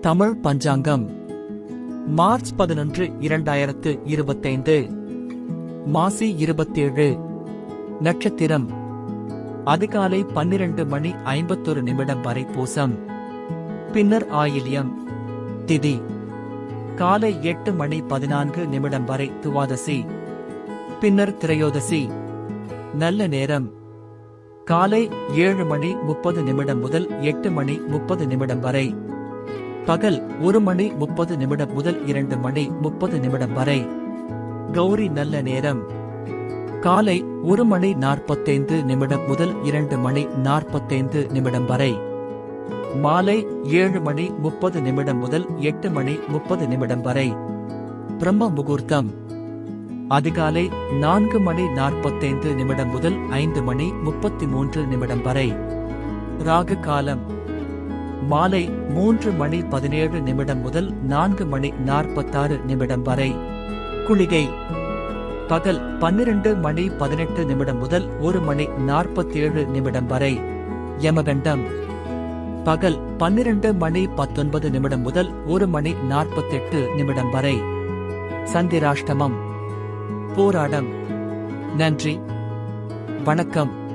தமிழ் பஞ்சாங்கம். March பதினொன்று இரண்டாயிரத்து இருபத்தைந்து. மாசி இருபத்தேழு நட்சத்திரம். அதிகாலை பன்னிரண்டு மணி ஐம்பத்தொரு நிமிடம் வரை பூசம். பின்னர் ஆயில்யம் திதி. காலை எட்டு மணி பதினான்கு நிமிடம் வரை துவாதசி. பின்னர் திரையோதசி. நல்ல நேரம். காலை ஏழு மணி முப்பது நிமிடம் முதல் எட்டு மணி முப்பது நிமிடம் வரை. பகல் ஒரு மணி முப்பது நிமிடம் முதல் இரண்டு மணி முப்பது நிமிடம் வரை. கௌரி நல்ல நேரம். காலை ஒரு மணி நாற்பத்தைந்து நிமிடம் முதல் இரண்டு மணி நாற்பத்தைந்து நிமிடம் வரை. மாலை ஏழு மணி முப்பது நிமிடம் முதல் எட்டு மணி முப்பது நிமிடம் வரை. பிரம்ம முகூர்த்தம். அதிகாலை நான்கு மணி நாற்பத்தைந்து நிமிடம் முதல் ஐந்து மணி முப்பத்தி மூன்று நிமிடம் வரை. ராகு காலம். மாலை மூன்று மணி பதினேழு நிமிடம் முதல் நான்கு மணி நாற்பத்தாறு நிமிடம் வரை. குளிகை. பகல் பன்னிரண்டு மணி பதினெட்டு நிமிடம் முதல் ஒரு மணி நாற்பத்தேழு நிமிடம் வரை. யமகண்டம். பகல் பன்னிரண்டு மணி பத்தொன்பது நிமிடம் முதல் ஒரு மணி நாற்பத்தெட்டு நிமிடம் வரை. சந்திராஷ்டமம். போராடம். நன்றி. வணக்கம்.